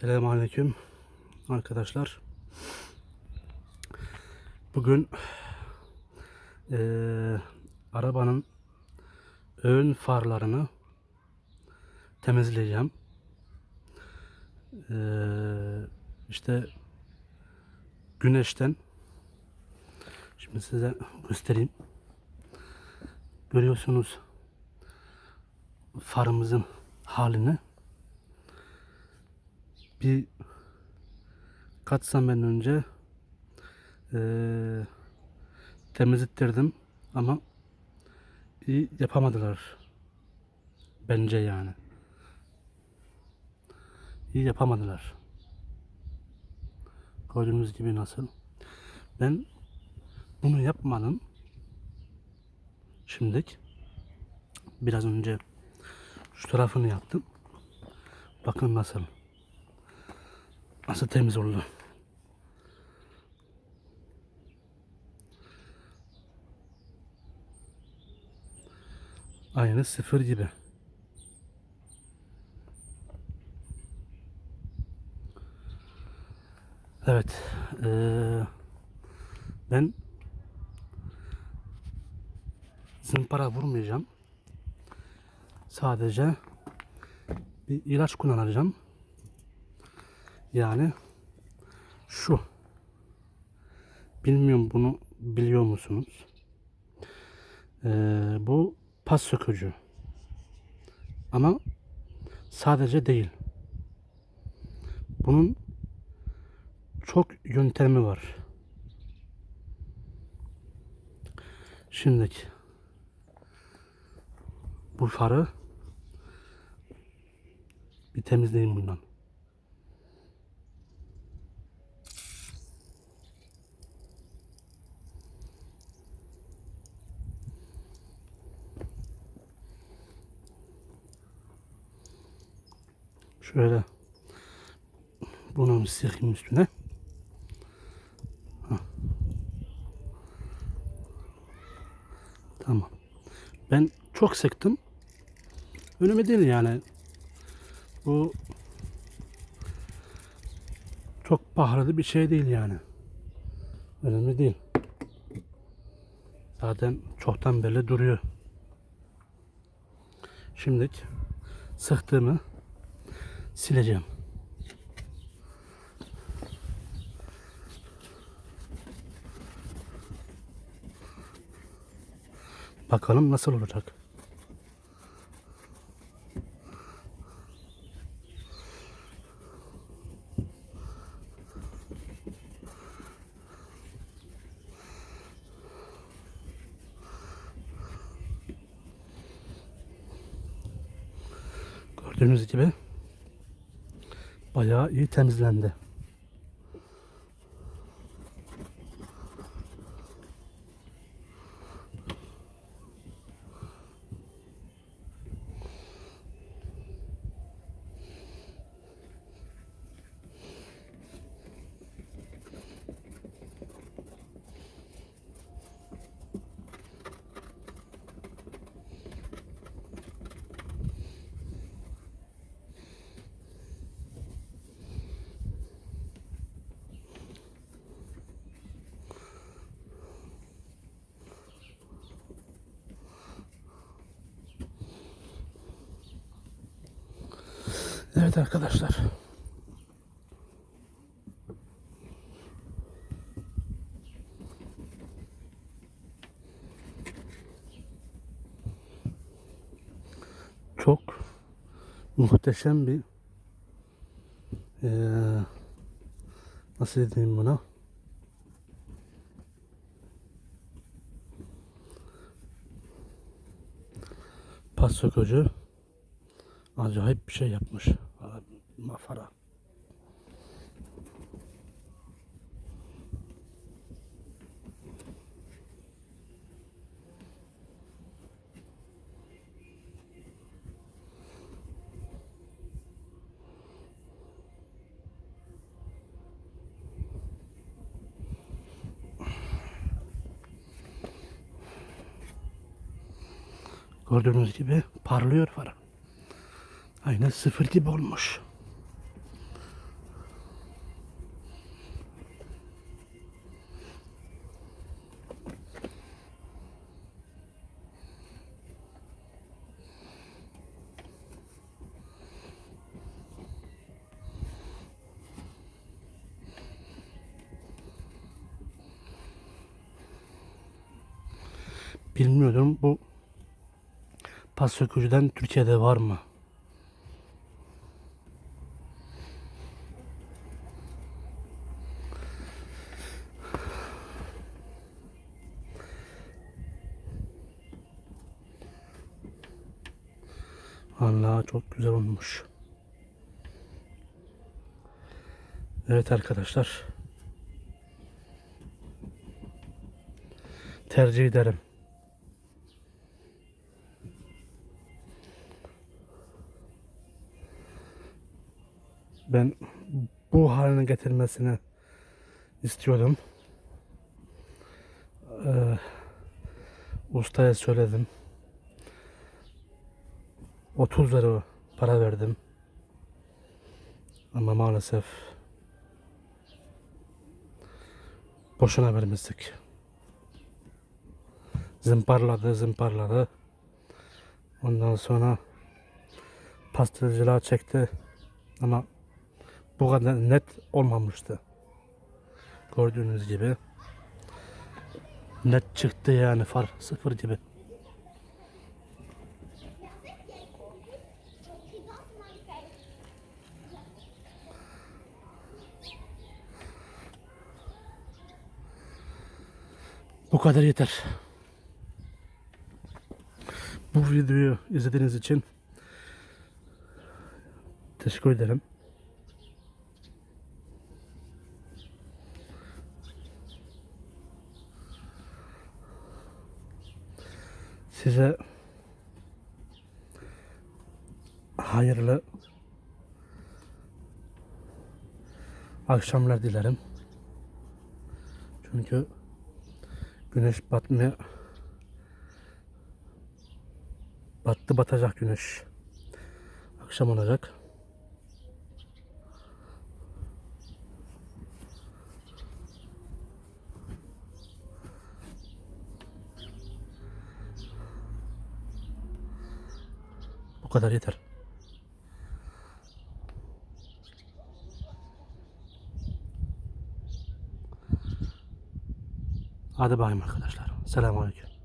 Selamünaleyküm arkadaşlar. Bugün eee, arabanın ön farlarını temizleyeceğim. Eee işte güneşten şimdi size göstereyim. Görüyorsunuz farımızın halini bir kaç zaman önce eee temizlettirdim ama iyi yapamadılar. Bence yani. İyi yapamadılar. Gördüğünüz gibi nasıl. Ben bunu yapmadım. Şimdilik. Biraz önce şu tarafını yaptım. Bakın nasıl. Nasıl temiz oldu. Aynı sıfır gibi. Evet. eee, ben zımpara vurmayacağım. Sadece bir ilaç kullanacağım. Yani şu. Bilmiyorum bunu biliyor musunuz? Ee, bu pas sökücü. Ama sadece değil. Bunun çok yöntemi var. Şimdiki bu farı bir temizleyin bundan. Şöyle bunu sıkayım üstüne. Hah. Tamam. Ben çok sıktım. Önüme değil yani. Bu çok pahalı bir şey değil yani. Önemli değil. Zaten çoktan belli duruyor. Şimdi sıktığımı sileceğim. Bakalım nasıl olacak. Gördüğünüz gibi bayağı iyi temizlendi. Evet arkadaşlar. Çok muhteşem bir eee nasıl diyeyim buna? Pas sökücü acayip bir şey yapmış. Mafara. Gördüğünüz gibi parlıyor fara. Aynen sıfır dip olmuş. Bilmiyorum bu pas Türkiye'de var mı? Allah çok güzel olmuş. Evet arkadaşlar. Tercih ederim. Ben bu haline getirmesini istiyordum. Ee, ustaya söyledim. 30 lira para verdim. Ama maalesef boşuna vermiştik. Zımparladı, zımparladı. Ondan sonra pastacılığa çekti. Ama bu kadar net olmamıştı. Gördüğünüz gibi. Net çıktı yani far sıfır gibi. Bu kadar yeter. Bu videoyu izlediğiniz için teşekkür ederim. Size hayırlı akşamlar dilerim. Çünkü güneş batmaya battı batacak güneş. Akşam olacak. Bu kadar yeter. Hadi bakayım arkadaşlar. Selamünaleyküm.